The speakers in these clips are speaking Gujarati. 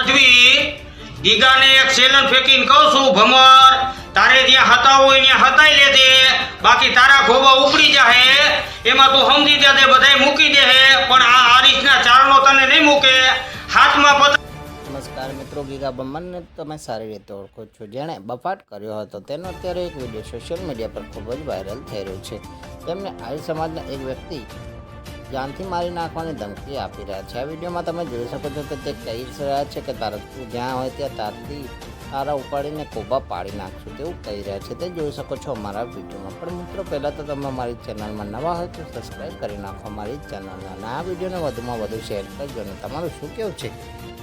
ગઢવી ગીગાને એક સેલન ફેંકીને કહું છું, ભમર, તારે જ્યાં હતા હોય ત્યાં હતાઈ લેજે, બાકી તારા ખોબા ઉપડી જાહે, એમાં તું સમજી દે બધાય મૂકી દે પણ આ આ રીતના ચારણો તને નહીં મૂકે. હાથમાં પત નમસ્કાર મિત્રો, ગીગા બમ્મનને તમે સારી રીતે ઓળખો છો. જેણે બફાટ કર્યો હતો, તેનો અત્યારે એક વીડિયો સોશિયલ મીડિયા પર ખૂબ જ વાયરલ થઈ રહ્યો છે. તેમને આર્ય સમાજના એક વ્યક્તિ જાનથી મારી નાખવાની ધમકી આપી રહ્યા છે. આ વિડીયોમાં તમે જોઈ શકો છો કે તે કહી રહ્યા છે કે તારા તું જ્યાં હોય ત્યાં તારથી તારા ઉપાડીને કોબા પાડી નાખશું તેવું કહી રહ્યા છે. તે જોઈ શકો છો અમારા વિડીયોમાં. પણ મિત્રો, પહેલાં તો તમે અમારી ચેનલમાં નવા હોય તો સબસ્ક્રાઈબ કરી નાખો. અમારી ચેનલને અને આ વિડીયોને વધુમાં વધુ શેર કરજો અને તમારું શું કેવું છે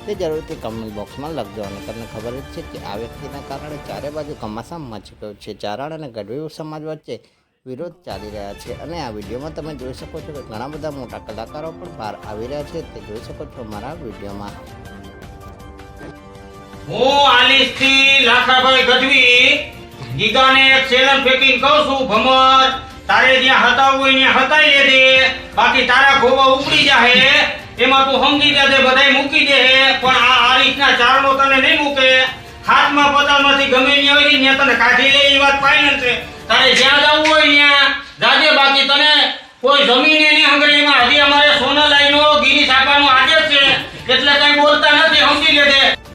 તે જરૂરથી કમેન્ટ બોક્સમાં લખજો. અને તમને ખબર જ છે કે આ વ્યક્તિના કારણે ચારે બાજુ કમાસા મચી ગયો છે. ચારણ અને ગઢવી સમાજ વચ્ચે વિરોધ ચાલી રહ્યા છે અને આ વિડીયોમાં તમે જોઈ શકો છો કે ઘણા બધા મોટા કલાકારો પણ બહાર આવી રહ્યા છે તે જોઈ શકો છો મારા વિડીયોમાં. હું આલીશથી લાખાભાઈ ગઢવી ગીગાને એક સેલન ફેંકીને કહું છું, ભમર, તારે જ્યાં હતા હોય ત્યાં હતાઈ લેજે, બાકી તારા ખોવા ઉપડી જાહે, એમાં તું સમજી દેજે બધાય મૂકી દે. હાથમાં પોતામાંથી ગમે ની આવી ને તને કાઢી લે એ વાત ફાઈનલ છે. તારે જ્યાં જવું હોય ત્યાં જાજે બાકી તને કોઈ જમીન એને અંગ્રેજીમાં હજી અમારે સોના લાઈનો ગીરી સાપાનો આદેશ છે. એટલે કઈ બોલતા નથી, સમજી લેજે.